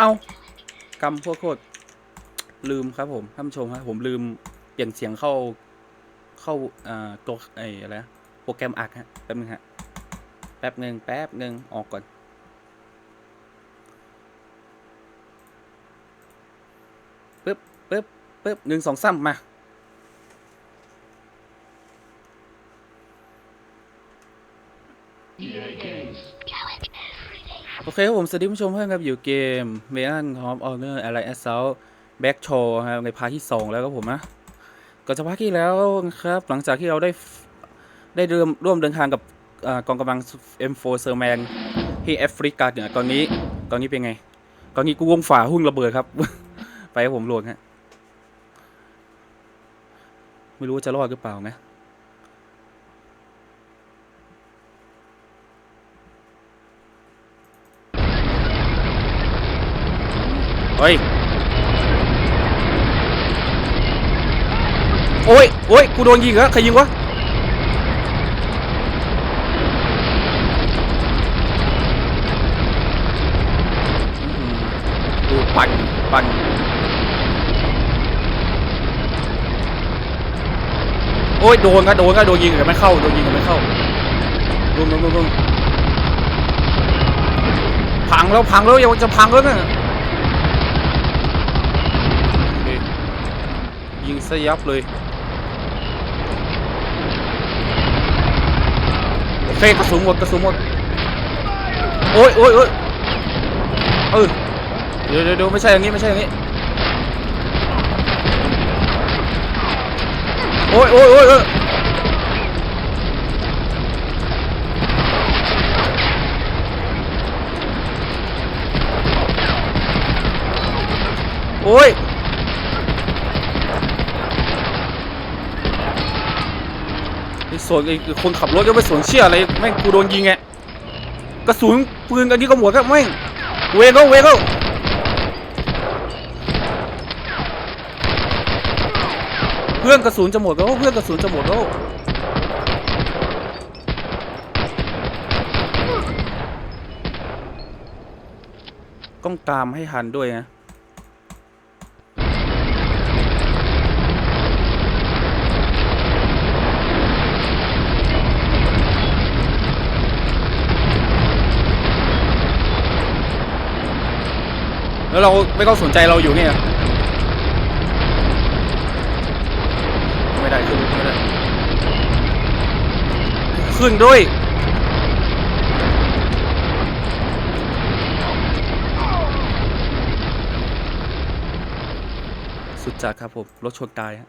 เอากำพวกโคตรลืมครับผมท่านผู้ชมครับผมลืมเปลี่ยนเสียงเข้าเข้าอ่าตัวไอ้อะไรโปรแกรมอักฮะแป๊บนึงฮะแป๊บหนึ่งแป๊บหนึ่งออกก่อน ปึ๊บปึ๊บปึ๊บหนึ่งสองสามมา โอเคครับผมสวัสดีผู้ชมเพื่อนครับอยู่เกม m e ันฮอมออเนอร์อะไรแอสเซลแบ็กโชว์ครับในพาร์ทที่ 2 แล้วครับผมนะก่อนจะพาร์ทที่แล้วนะครับ หลังจากที่เราได้ได้เริ่มร่วมเดินทางกับอกองกำลัง M4 เซอร์แมนที่แอฟริกาเหนี่ยตอนนี้ตอนนี้เป็นไง ตอนนี้กูวงฝ่าหุ้นระเบิดครับ ไปครับผมหลวงฮะไม่รู้ว่าจะรอดหรือเปล่านะ เฮ้ย โอ้ยโอ้ยกูโดนยิงเหรอใครยิงวะ ดูปั่นปั่นโอ้ยโดนก็โดนก็โดนยิงแต่ไม่เข้าโดนยิงแต่ไม่เข้าลุมลุมลุมพังแล้วพังแล้วยังจะพังแล้วเนี่ย ยิงซะยับเลยโอเคกระสุนหมดกระสุนหมด โอ้ยโอ้ยโอ้ยเออเดี๋ยวเดี๋ยวเดี๋ยวไม่ใช่อย่างนี้ไม่ใช่อย่างนี้ โอ้ยโอ้ยโอ้ย สวนไอ้คนขับรถก็ไปสวนเชี่ยอะไรแม่งกูโดนยิงไงกระสุนปืนอันนี้ก็หมดก็แม่งเวงก็เวงก็เพื่อนกระสุนจะหมดแล้วเพื่อนกระสุนจะหมดแล้วต้องตามให้ทันด้วยนะ แล้วเราไม่ต้องสนใจเราอยู่เนี่ยไม่ได้ขึ้นไม่ได้ขึ้นด้วยสุดจัดครับผม รถชนตายฮะ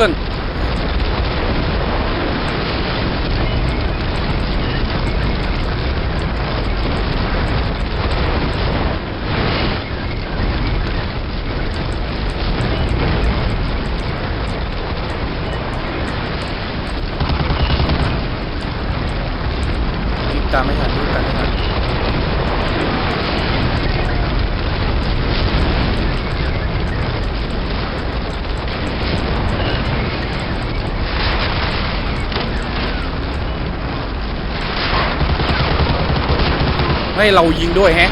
เให้เรายิงด้วยแฮะ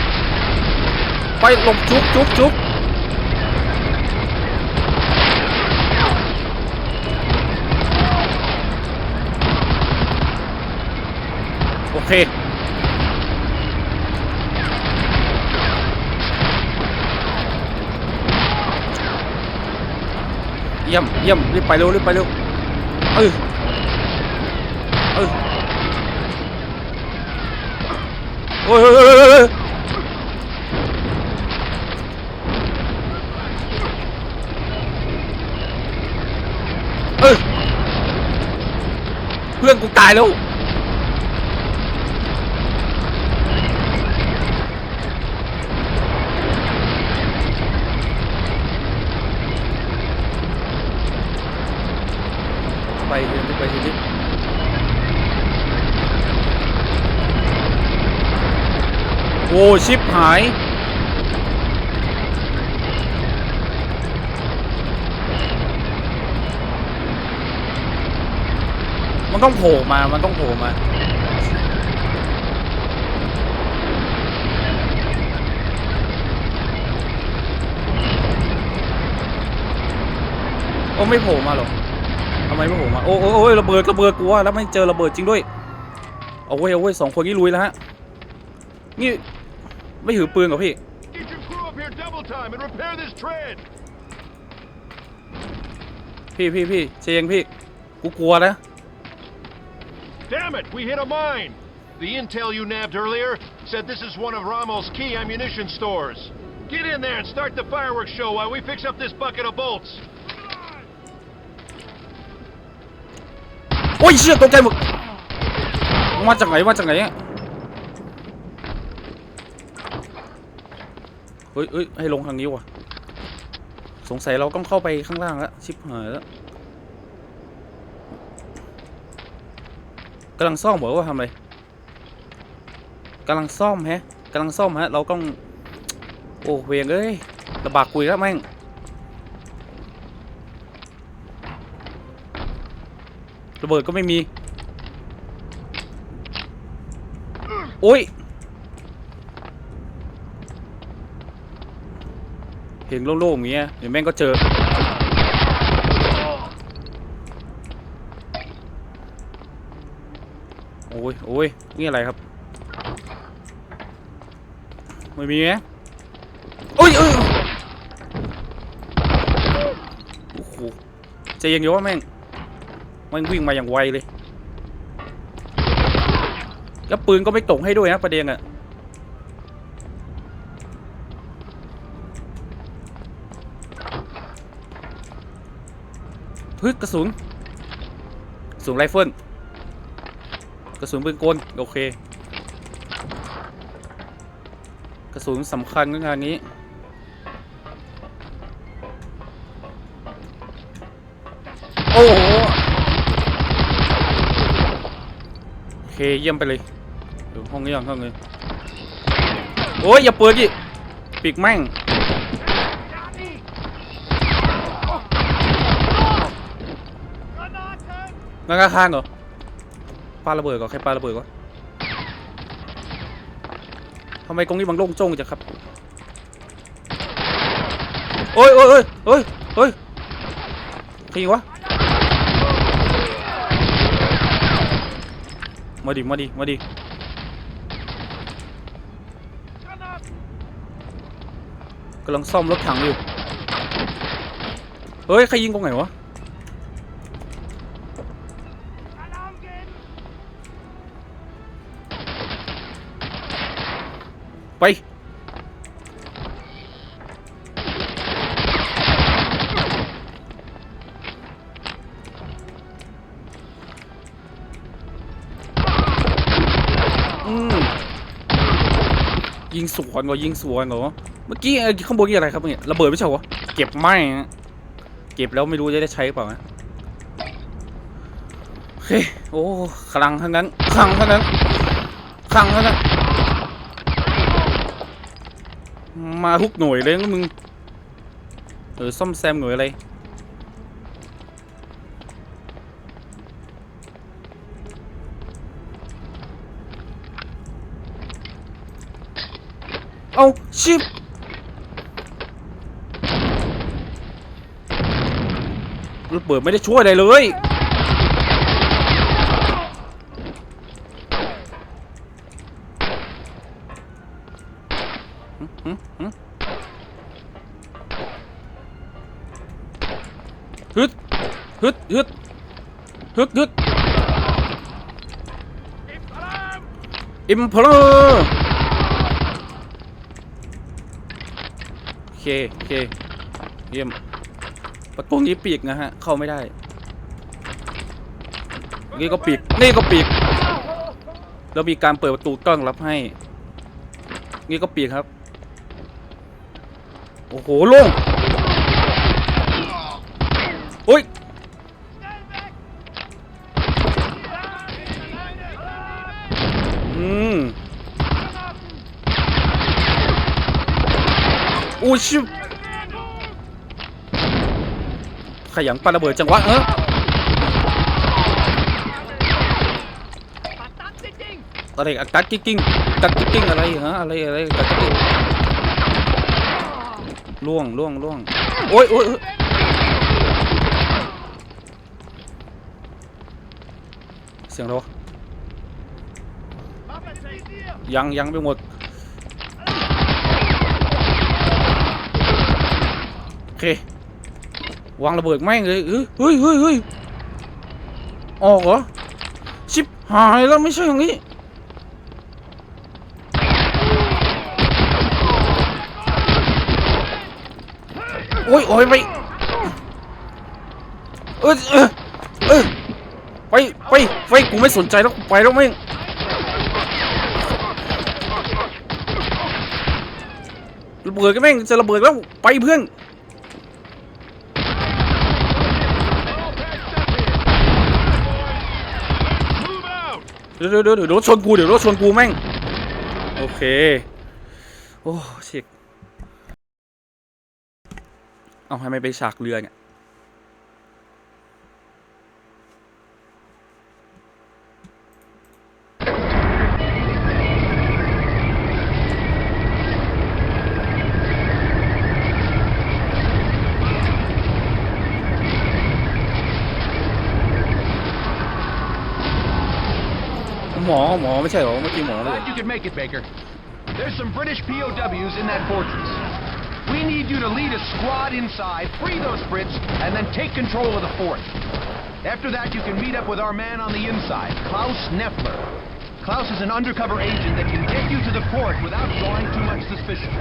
ไปลบจุ๊บจุ๊บจุ๊บโอเคเยี่ยมเยี่ยมรีบไปเร็วรีบไปเร็วเออ โอ้ยเฮ้ยเฮ้ยเพื่อนกูตายแล้ว โอ้ชิปหาย มันต้องโผล่มา มันต้องโผล่มาโอ้ไม่โผล่มาหรอกทำไมไม่โผล่มา โอ้โอ้ยระเบิดระเบิดกูว่าแล้วไม่เจอระเบิดจริงด้วย เอาเว้เอาเว้ยสองคนนี้ลุยแล้วฮะ นี่ ไม่ถือปืนเหรอพี่ Get your crew up here double time and repair this tread. พี่พี่พี่เชยงพี่ กูกลัวนะ Damn it, we hit a mine. The intel you nabbed earlier said this is one of Rommel's key ammunition stores. Get in there and start the fireworks show while we fix up this bucket of bolts. โอ้ยเชี่ยตกใจหมดมาจากไหนมาจากไหนอะ ฮ้ยเฮ้ยให้ลงทางนี้ว่ะ สงสัยเราต้องเข้าไปข้างล่างแล้วชิบหายแล้วกำลังซ่อมบอกว่าทำอะไรกำลังซ่อมแฮะกำลังซ่อมฮะ เราต้อง โอ้เวียงเอ้ยลำบากคุยแล้วแม่งระเบิดก็ไม่มี โอ้ย เห็นโล่งๆอย่างเงี้ยเดี๋ยวแม่งก็เจอ โอ้ยโอ้ยนี่อะไรครับ ไม่มีไหมโอ้ยเอ้ยโอ้โหใจเย็นอยู่ว่าแม่งมันวิ่งมาอย่างไวเลย แล้วปืนก็ไม่ตกให้ด้วยนะประเด็นอะ ฮ้ยกระสุนกระสุนไรเฟิลกระสุนปืนกลโอเค กระสุนสำคัญงานนี้โอ้โหโอเคเยี่ยมไปเลยดูห้องนี้ก่อนห้องนี้โอ้ยอย่าเปิดดิปิกแม่ง งั้นก็ข้างเหรอปาระเบิดก่อนใครปาระเบิดก่อนทำไมกรงนี้มันโล่งโจ้งจังครับโอ้ยโอ้ยโอ้ยเฮ้ยเฮ้ยใครยิงวะมาดิมาดิมาดิกำลังซ่อมรถถังอยู่เฮ้ยใครยิงตรงไหนวะ ไป อืม ยิงสวนเหรอยิงสวนเหรอ เมื่อกี้ไอ้ข้างบนนี่อะไรครับเนี่ยระเบิดไม่ใช่เหรอ เก็บไม่ฮะเก็บแล้วไม่รู้จะได้ใช้เปล่านะโอเค โอ้คลังทั้งนั้นคลังทั้งนั้นคลังทั้งนั้น มาทุกหน่วยเลยนะมึงเออซ่อมแซมหน่วยอะไรเอาชิประเบิดไม่ได้ช่วยอะไรเลย ฮึดฮึดฮึดฮึดฮึดอิมพลโอเคโอเคเยี่ยมประตูนี้ปีกนะฮะ เข้าไม่ได้ นี่ก็ปีก นี่ก็ปีก แล้วมีการเปิดประตูต้อนรับให้ นี่ก็ปีกครับ โอ้โหโล่ง อืมชิบขยันปาระเบิดจังวะเอออะไรอักตัดกิ๊กกิ้งตัดกิ๊กกิ้งอะไรฮะอะไรอะไรตัดกิ๊กกิ้งล่วงล่วงล่วงโอ้ยโอ้ยโอ๊ยเสียงอะไรวะ ยังยังไปหมด โอเค วางระเบิดแม่งเลยเฮ้ยเฮ้ยเฮ้ยเฮ้ยออกเหรอ ชิบหายแล้วไม่ใช่อย่างนี้ โอ้ยโอ้ยไปเออเออเออไปไปไปกูไม่สนใจแล้วกูไปแล้วแม่ง ระเบิดก็แม่งจะระเบิดแล้วไปเพื่อนเดี๋ยวเดี๋ยวเดี๋ยวเดี๋ยวรถชนกูเดี๋ยวรถชนกูแม่งโอเคโอ้ชิกเอาให้ไม่ไปฉากเรือเนี่ย ไม่ใช่เหรอเมื่อกี้หมอเลย Glad you could make it, Baker. There's some British POWs in that fortress. We need you to lead a squad inside, free those Brits, and then take control of the fort. After that, you can meet up with our man on the inside, Klaus Neffler. Klaus is an undercover agent that can get you to the fort without drawing too much suspicion.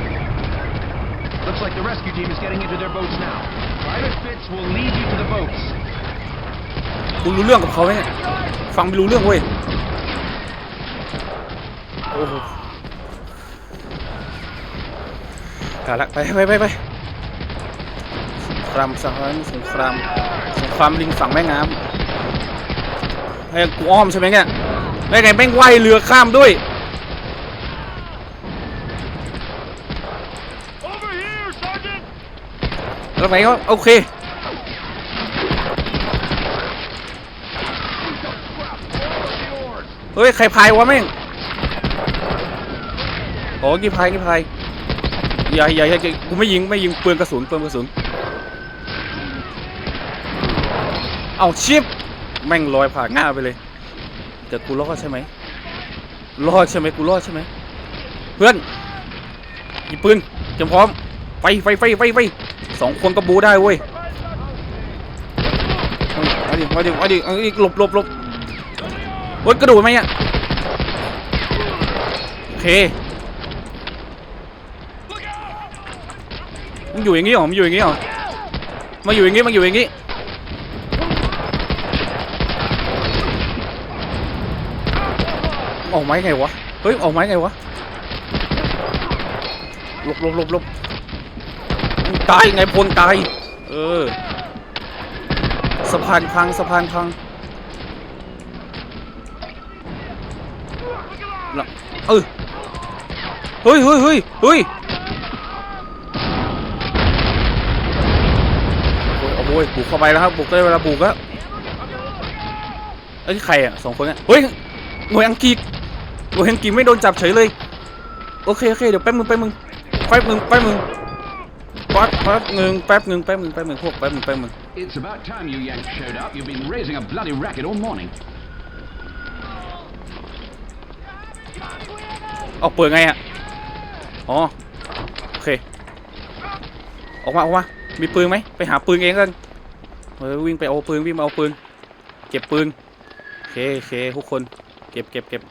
Looks like the rescue team is getting into their boats now. Private Fitz will lead you to the boats. คุณรู้เรื่องกับเขาไหมเนี่ยฟังไม่รู้เรื่องเว้ย โอ้โหกาละไปไปไปไปสงครามสงครามสงครามสงครามลิงฝั่งแม่น้ำให้กูอ้อมใช่ไหมเนี่ยแม่ไงแม่งว่ายเรือข้ามด้วยแล้วไหนก็โอเคเฮ้ย ใครพายวะแม่ง โอ้กี่พายกี่พายอย่าอย่าอย่ากูไม่ยิงไม่ยิงเปลืองกระสุนเปลืองกระสุน เอาชิปแม่งลอยผ่านหน้าไปเลย แต่กูรอดใช่ไหมรอดใช่ไหมกูรอดใช่ไหมเพื่อนหยิบปืนเตรียมพร้อมไปไฟไฟไฟไฟสองคนก็บูได้เว้ยมาดิมาดิมาดิเอาอีกหลบหลบหลบโอ๊ยกระโดดไหมอะโอเคมัน อยู่อย่างงี้เหรอมันอยู่อย่างงี้เหรอมาอยู่อย่างงี้มาอยู่อย่างงี้ออกไม้ไงวะเฮ้ยออกไม้ไงวะลบลบลบลบตายไงพลตายเออสะพานพังสะพานพังละเออเฮ้ยเฮ้ยเฮ้ยเฮ้ย อ้ยโอ้ยบุกเข้าไปแล้วครับบุกได้เวลาบุกแล้วไอ้ยใครอะสองคนอะเฮ้ยหน่วยอังกฤษหน่วยอังกฤษไม่โดนจับเฉยเลยโอเคโอเคเดี๋ยวแป๊บมึงแป๊บมึงแป๊บมึงแป๊บมึงแป๊บแป๊บหนึ่งแป๊บหนึ่งแป๊บหนึ่งแป๊บหนึ่งพวกแป๊บหนึ่งแป๊บหนึ่ง It's about time you Yanks showed up. You've been raising a bloody racket all morning. เอาเปิดไงอะอ๋อโอเคออกมาออกมามีปืนไหมไปหาปืนเองกัน เออวิ่งไปเอาปืนวิ่งมาเอาปืน เก็บปืนโอเคโอเคทุกคน เก็บเก็บเก็บ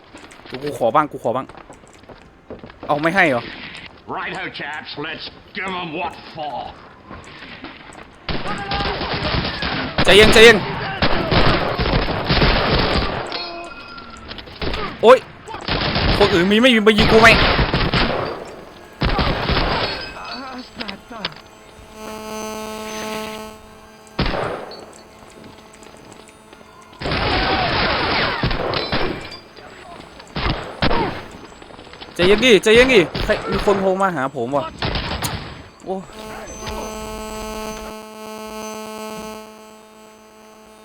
กูขอบ้างกูขอบ้าง เอาไม่ให้เหรอ Righto, chaps. Let's give 'em what for. ใจเย็นใจเย็นโอ๊ยคนอื่นมีไม่มีมายิงกูไหม เย็นดิใจเย็นดิใครมีคนโทรมาหาผมว่ะโอ้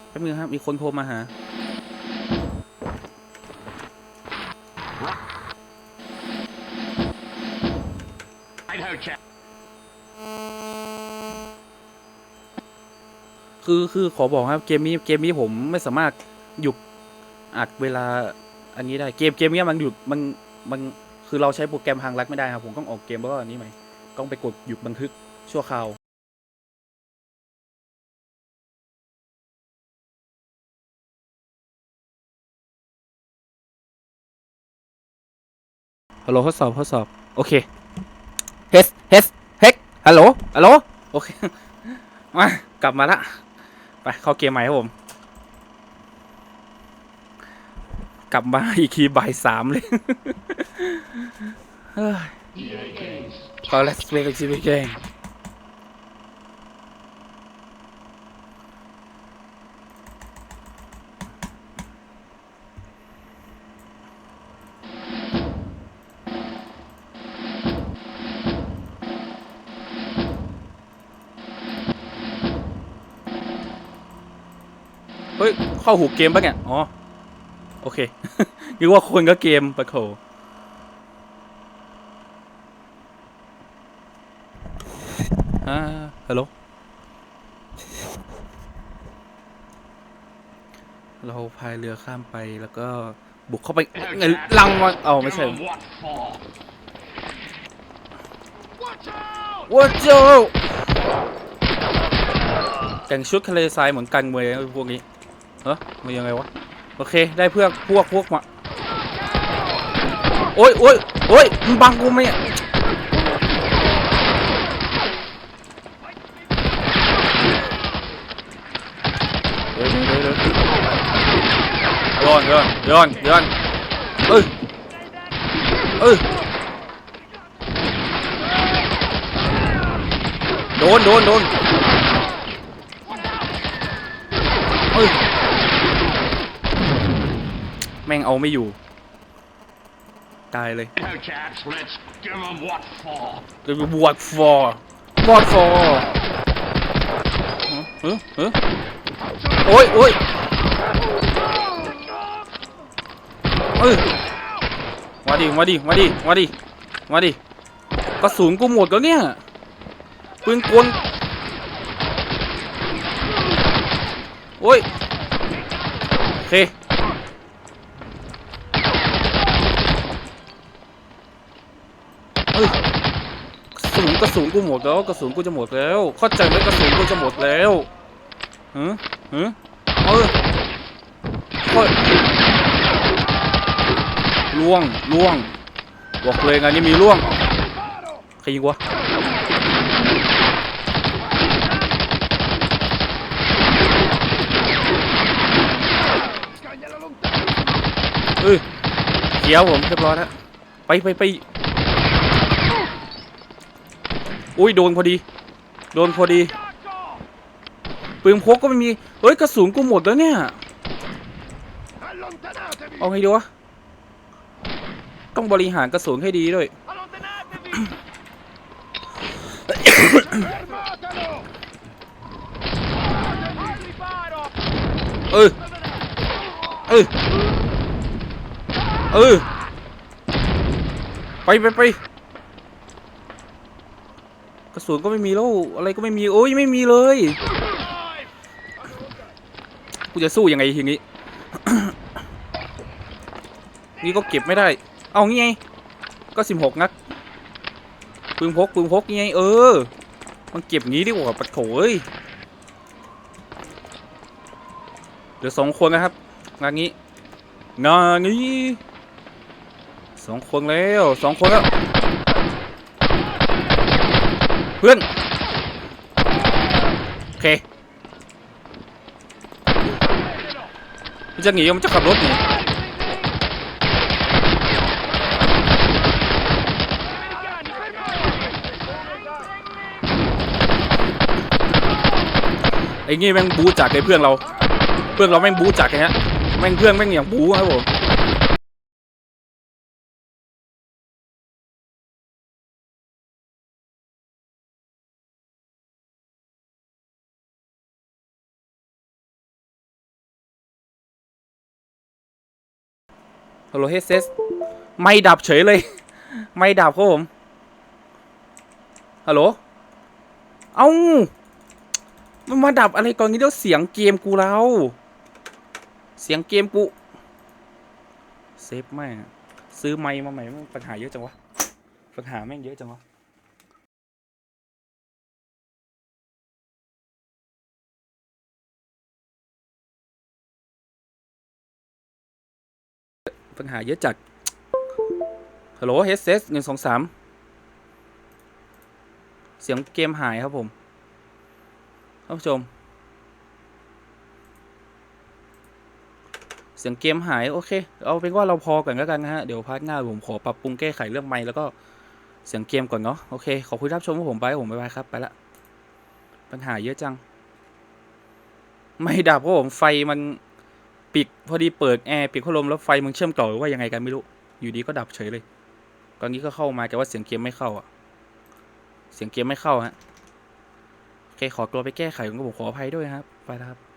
แป๊บนึงครับ มีคนโทรมาหา คือคือขอบอกครับเกมนี้เกมนี้ผมไม่สามารถหยุดอัดเวลาอันนี้ได้เกมเกมนี้มันหยุดมันมัน คือเราใช้โปรแกรมทางลัดไม่ได้ครับผมต้องออกเกมแล้วก็อันนี้ใหมต้องไปกดหยุดบันทึกชั่วคราวฮัลโหลทดสอบทดสอบ โอเคเฮสเฮสเฮกฮัลโหลฮัลโหลโอเคมากลับมาละไปเข้าเกมใหม่ครับผม กลับมาอีกทีบ่ายสามเลยเฮ้ยขอ let's play exhibit game เฮ้ย เข้าหูเกมปะเนี่ย อ๋อ โอเคนึกว่าคนก็เกมปะโถอ่าฮัลโหล เราพายเรือข้ามไปแล้วก็บุกเข้าไปในลังมันเอาไม่ใช่ what for? ว้าจ้าแต่งชุดทะเลทรายเหมือนกันเวยพวกนี้ เฮ้ยมันยังไงวะ โอเค ได้เพื่อพวกพวกมาโอ้ยโอ้ยโอ้ยมันบังกูไหมเนี่ยเดี๋ยวเดี๋ยวเดี๋ยวเดี๋ยวย้อนย้อนย้อนย้อนเอ้ยเอ้ยโดนโดนโดนเฮ้ย ม่งเอาไม่อยู่ ตายเลย Right ho, chaps. Let's give 'em what for. จะไปบวกฟอร์บวกฟอร์เฮ้ยเฮ้ยโอ้ยโอ้ยเอ้ยมาดิมาดิมาดิมาดิมาดิกระสุนกูหมดแล้วเนี่ยปืนกลโอ้ยโอเค เฮ้ย กระ สุนกระสุนกูหมดแล้วกระสุนกูจะหมดแล้วเข้าใจไหมกระสุนกูจะหมดแล้วฮึฮึเออเฮ้ยล่วงล่วงบอกเลยงานนี้มีล่วงใครยิงวะเอ้ยเขียวผมเรียบร้อยแล้วไปไปไป อุ้ยโดนพอดี โดนพอดี ปืนพกก็ไม่มี เฮ้ยกระสุนกูหมดแล้วเนี่ย เอาไงดีวะ ต้องบริหารกระสุนให้ดีด้วย เออ เออ เออ ไปไปไป ระสุนก็ไม่มีแล้วอะไรก็ไม่มีโอ้ยไม่มีเลยกูจะสู้ยังไงทีนี้นี่ก็เก็บไม่ได้ เอางี้ไง ก็สิบหกนัดปืนพกปืนพกงี้ไงเออ มันเก็บงี้ดีกว่าปะโถเอ้ยเหลือสองคนนะครับงานนี้งานนี้สองคนแล้วสองคนแล้ว เพื่อน โอเคมันจะหนีมันจะขับรถหนีไอ้งี้แม่งบูจัดเลยเพื่อนเรา เพื่อนเราแม่งบูจัดไงฮะ แม่งเพื่อนแม่งอย่างบูครับผม โหลเฮเซสไม่ดับเฉยเลย ไม่ดับครับผม ฮัลโหล เอ้ามันมาดับอะไรก่อนนี้เดี๋ยวเสียงเกมกูแล้ว เสียงเกมกู เซฟไม่ซื้อไมค์มาใหม่ปัญหาเยอะจังวะ ปัญหาแม่งเยอะจังวะ ปัญหาเยอะจัด ฮัลโหลเฮดเซสหนึ่งสองสามเสียงเกมหายครับผมท่านผู้ชม เสียงเกมหาย โอเค เอาเป็นว่าเราพอก่อนแล้วกันนะฮะ เดี๋ยวพาร์ทหน้าผมขอปรับปรุงแก้ไขเรื่องไมค์แล้วก็เสียงเกมก่อนเนาะ โอเค ขอบคุณที่รับชมของผมไปผมบายบายครับ ไปละ ปัญหาเยอะจัง ไม่ดับเพราะผมไฟมัน ปิดพอดีเปิดแอร์ปิดพัดลมแล้วไฟมึงเชื่อมต่อหรือว่ายังไงกันไม่รู้ อยู่ดีก็ดับเฉยเลยตอนนี้ก็เข้ามาแต่ว่าเสียงเกมไม่เข้าอะ เสียงเกมไม่เข้าฮะโอเคขอตัวไปแก้ไขผมก็ผมขออภัยด้วยครับ ไปแล้วครับ